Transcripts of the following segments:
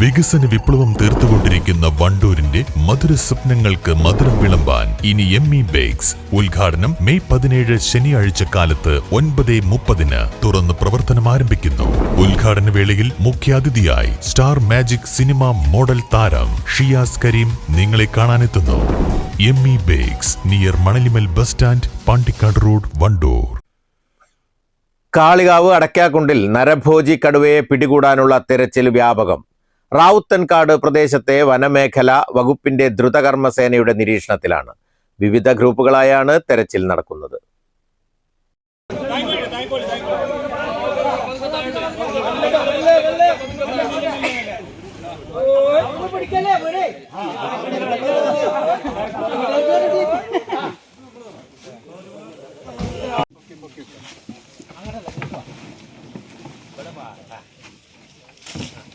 വികസന വിപ്ലവം തീർത്തുകൊണ്ടിരിക്കുന്ന വണ്ടൂരിന്റെ മധുര സ്വപ്നങ്ങൾക്ക് മധുരം വിളമ്പാൻ ഇനി എം ഇ ബേക്സ്. ഉദ്ഘാടനം മെയ് പതിനേഴ് ശനിയാഴ്ച കാലത്ത് ഒൻപത് മുപ്പതിന് തുറന്ന് പ്രവർത്തനം ആരംഭിക്കുന്നു. ഉദ്ഘാടന വേളയിൽ മുഖ്യാതിഥിയായി സ്റ്റാർ മാജിക് സിനിമ മോഡൽ താരം ഷിയാസ് കരീം നിങ്ങളെ കാണാനെത്തുന്നു. M E Bakes near Manalimal bus stand Pandikkad road Wandoor. Kalikavu അടയ്ക്കാക്കുണ്ടിൽ നരഭോജി കടുവയെ പിടികൂടാനുള്ള തിരച്ചിൽ വ്യാപകം. റാവുത്തൻകാട് പ്രദേശത്തെ വനമേഖല വകുപ്പിന്റെ ദ്രുതകർമ്മസേനയുടെ നിരീക്ഷണത്തിലാണ്. വിവിധ ഗ്രൂപ്പുകളായാണ് തെരച്ചിൽ നടക്കുന്നത്.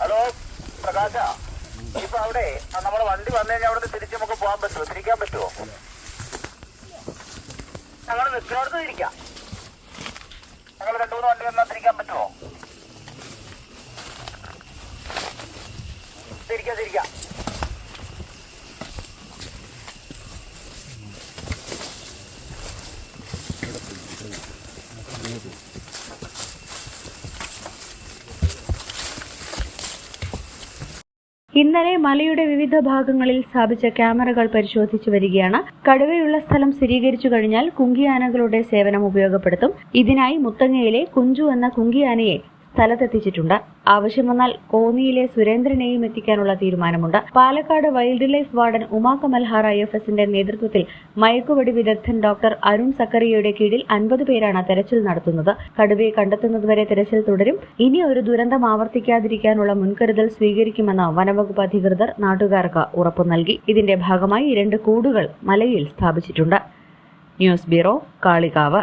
ഹലോ പ്രകാശ. ഇപ്പൊ അവിടെ നമ്മുടെ വണ്ടി വന്നു കഴിഞ്ഞാൽ അവിടെ തിരിച്ചു നമുക്ക് പോകാൻ പറ്റുമോ തിരിക്കാൻ പറ്റുമോ ഞങ്ങൾ നിൽക്കുന്നിടത്ത് തിരിക്കാം ഞങ്ങൾ രണ്ടു മൂന്ന് വണ്ടി വന്നാൽ തിരിക്കാൻ പറ്റുമോ തിരിക്കാം തിരിക്കാം. ഇന്നലെ മലയുടെ വിവിധ ഭാഗങ്ങളിൽ സ്ഥാപിച്ച ക്യാമറകൾ പരിശോധിച്ചു വരികയാണ്. കടുവയുള്ള സ്ഥലം സ്ഥിരീകരിച്ചു കഴിഞ്ഞാൽ കുങ്കിയാനകളുടെ സേവനം ഉപയോഗപ്പെടുത്തും. ഇതിനായി മുത്തങ്ങയിലെ കുഞ്ചു എന്ന കുങ്കിയാനയെ സ്ഥലത്തെത്തിച്ചിട്ടുണ്ട്. ആവശ്യം വന്നാൽ കോന്നിയിലെ സുരേന്ദ്രനെയും എത്തിക്കാനുള്ള തീരുമാനമുണ്ട്. Palakkad wildlife warden Umaka Malhar I F എസിന്റെ നേതൃത്വത്തിൽ മയക്കുവെടി വിദഗ്ധൻ ഡോക്ടർ അരുൺ സക്കറിയയുടെ കീഴിൽ അൻപത് പേരാണ് തെരച്ചിൽ നടത്തുന്നത്. കടുവയെ കണ്ടെത്തുന്നതുവരെ തെരച്ചിൽ തുടരും. ഇനി ഒരു ദുരന്തം ആവർത്തിക്കാതിരിക്കാനുള്ള മുൻകരുതൽ സ്വീകരിക്കുമെന്ന് വനവകുപ്പ് അധികൃതർ നാട്ടുകാർക്ക് ഉറപ്പു നൽകി. ഇതിന്റെ ഭാഗമായി രണ്ട് കൂടുകൾ മലയിൽ സ്ഥാപിച്ചിട്ടുണ്ട്. News bureau Kalikavu.